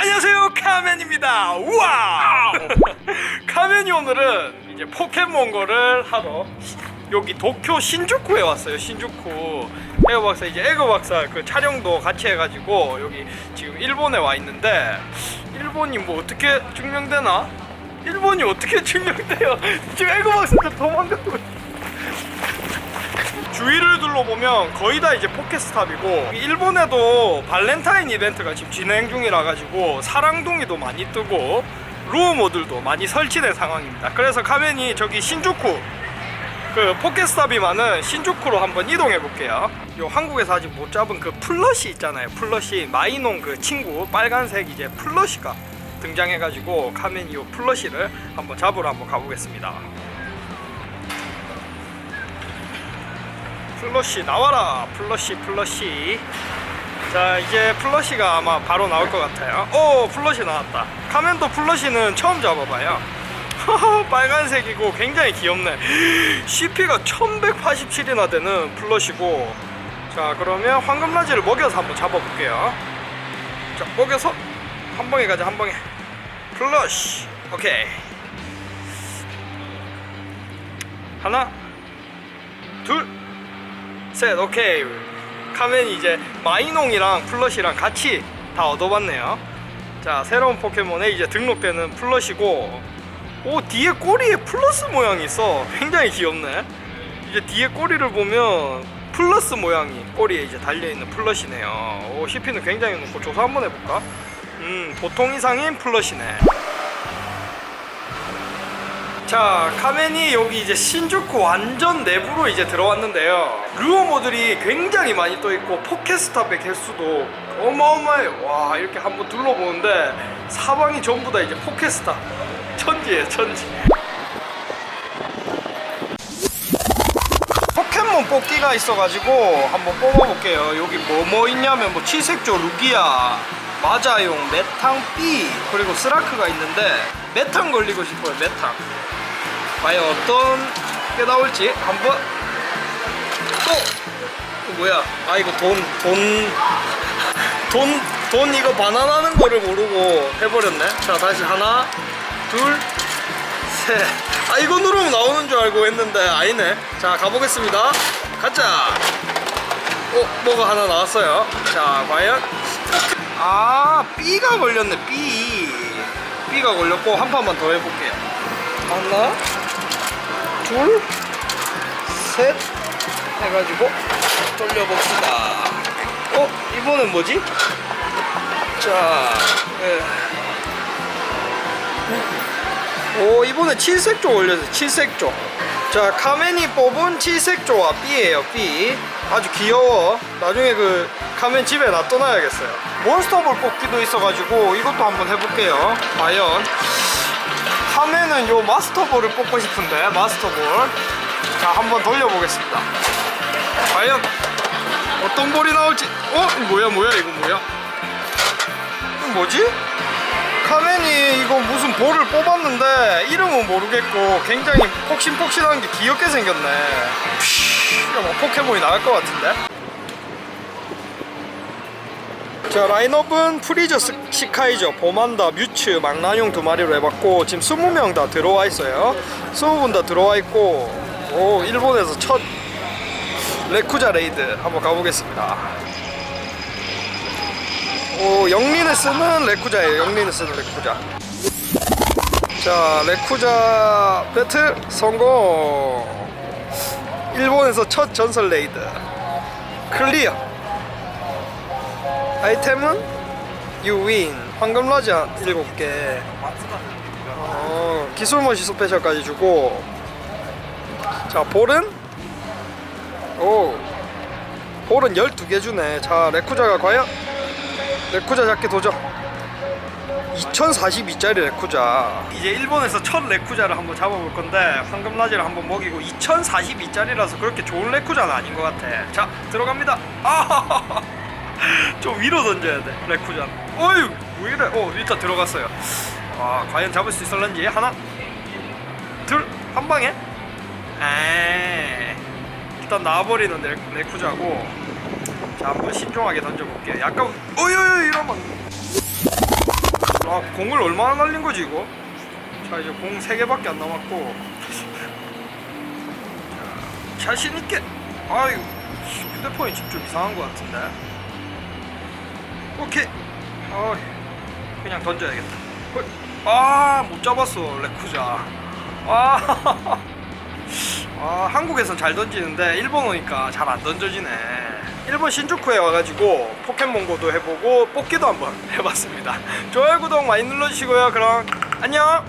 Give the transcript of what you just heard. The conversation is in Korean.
안녕하세요 카멘입니다 우와 카멘이 오늘은 이제 포켓몬고를 하러 여기 도쿄 신주쿠에 왔어요 신주쿠 에어 박사 이제 에그 박사 그 촬영도 같이 해가지고 여기 지금 일본에 와 있는데 일본이 뭐 어떻게 증명되나? 일본이 어떻게 증명돼요? 지금 에그 박사가 도망가고. 주위를 둘러보면 거의 다 이제 포켓스탑이고 일본에도 발렌타인 이벤트가 지금 진행 중이라 가지고 사랑둥이도 많이 뜨고 루어모들도 많이 설치된 상황입니다. 그래서 카멘이 저기 신주쿠 그 포켓스탑이 많은 신주쿠로 한번 이동해 볼게요. 요 한국에서 아직 못 잡은 그 플러시 있잖아요. 플러시 마이농 그 친구 빨간색 이제 플러시가 등장해가지고 카멘이 요 플러시를 한번 잡으러 한번 가보겠습니다. 플러시 나와라. 플러시 플러시. 자 이제 플러시가 아마 바로 나올 것 같아요. 오 플러시 나왔다. 카멘도 플러시는 처음 잡아봐요. 빨간색이고 굉장히 귀엽네. CP가 1187이나 되는 플러시고. 자 그러면 황금라지를 먹여서 한번 잡아볼게요. 자 먹여서 한 방에 가자 한 방에. 플러시. 오케이. 하나 둘 셋 오케이. 카멘이 이제 마이농이랑 플러시랑 같이 다 얻어봤네요. 자 새로운 포켓몬에 이제 등록되는 플러시고 오 뒤에 꼬리에 플러스 모양이 있어. 굉장히 귀엽네. 이제 뒤에 꼬리를 보면 플러스 모양이 꼬리에 이제 달려있는 플러시네요. 오 CP는 굉장히 높고 조사 한번 해볼까? 음 보통 이상인 플러시네 자 카멘이 여기 이제 신주쿠 완전 내부로 이제 들어왔는데요. 루어 모들이 굉장히 많이 또 있고 포켓스탑의 개수도 어마어마해요. 와 이렇게 한번 둘러보는데 사방이 전부 다 이제 포켓스탑. 천지예요 천지. 포켓몬 뽑기가 있어가지고 한번 뽑아볼게요. 여기 뭐뭐 있냐면 뭐 칠색조 루기아 마자용 메탕 B 그리고 스라크가 있는데 메탕 걸리고 싶어요 메탕 과연 어떤 게 나올지 한번 또 이거 뭐야? 아 이거 돈 돈 돈, 돈 이거 반환하는 거를 모르고 해버렸네. 자 다시 하나 둘셋아 이거 누르면 나오는 줄 알고 했는데 아니네. 자 가보겠습니다. 가자 어 뭐가 하나 나왔어요? 자 과연? 아 B가 걸렸네 B. B가 걸렸고 한 판만 더 해볼게요. 하나 둘, 셋 해가지고 돌려봅시다. 어? 이번엔 뭐지? 자, 예. 오 이번에 칠색조 올렸어요. 칠색조. 자 카멘이 뽑은 칠색조와 B예요. B. 아주 귀여워. 나중에 그 카멘 집에 놔둬놔야겠어요. 몬스터볼 뽑기도 있어가지고 이것도 한번 해볼게요. 과연 카멘은 요 마스터볼을 뽑고 싶은데 마스터볼. 자 한번 돌려보겠습니다. 과연 어떤 볼이 나올지. 어? 뭐야 뭐야? 이거 뭐야? 이거 뭐지? 카멘이 이거 무슨 볼을 뽑았는데 이름은 모르겠고 굉장히 폭신폭신한 게 귀엽게 생겼네. 이거 뭐 포켓몬이 나올 것 같은데 자 라인업은 프리저 스- 시카이저, 보만다, 뮤츠, 망나뇽 두 마리로 해봤고 지금 20명 다 들어와 있어요. 20분 다 들어와 있고 오 일본에서 첫 레쿠자 레이드 한번 가보겠습니다. 오 영린을 쓰는 레쿠자예요. 영린을 쓰는 레쿠자. 자 레쿠자 배틀 성공. 일본에서 첫 전설 레이드. 클리어 아이템은? 유윈 황금라지 한 7개. 어, 기술머시 스페셜까지 주고. 자 볼은? 오. 볼은 12개 주네. 자 레쿠자가 과연? 레쿠자 잡기 도전. 2042짜리 레쿠자. 이제 일본에서 첫 레쿠자를 한번 잡아볼 건데 황금 라지를 한번 먹이고 2042짜리라서 그렇게 좋은 레쿠자는 아닌 것 같아. 자 들어갑니다. 아 좀 위로 던져야 돼 레쿠자는 어휴 왜 이래? 어 일단 들어갔어요. 와 과연 잡을 수 있을런지? 하나 둘 한 방에? 에 일단 나와버리는 레, 레쿠자고. 자 한번 신중하게 던져볼게요. 약간 어휴 이러면 아 공을 얼마나 날린 거지 이거? 자 이제 공 3개밖에 안 남았고. 자, 자신 있게. 아유 휴대폰이 지금 좀 이상한 것 같은데 오케이. 아 그냥 던져야겠다. 아못 잡았어 레쿠자. 아, 아 한국에선 잘 던지는데 일본 오니까 잘 안 던져지네. 일본 신주쿠에 와가지고 포켓몬고도 해보고 뽑기도 한번 해봤습니다. 좋아요 구독 많이 눌러주시고요. 그럼 안녕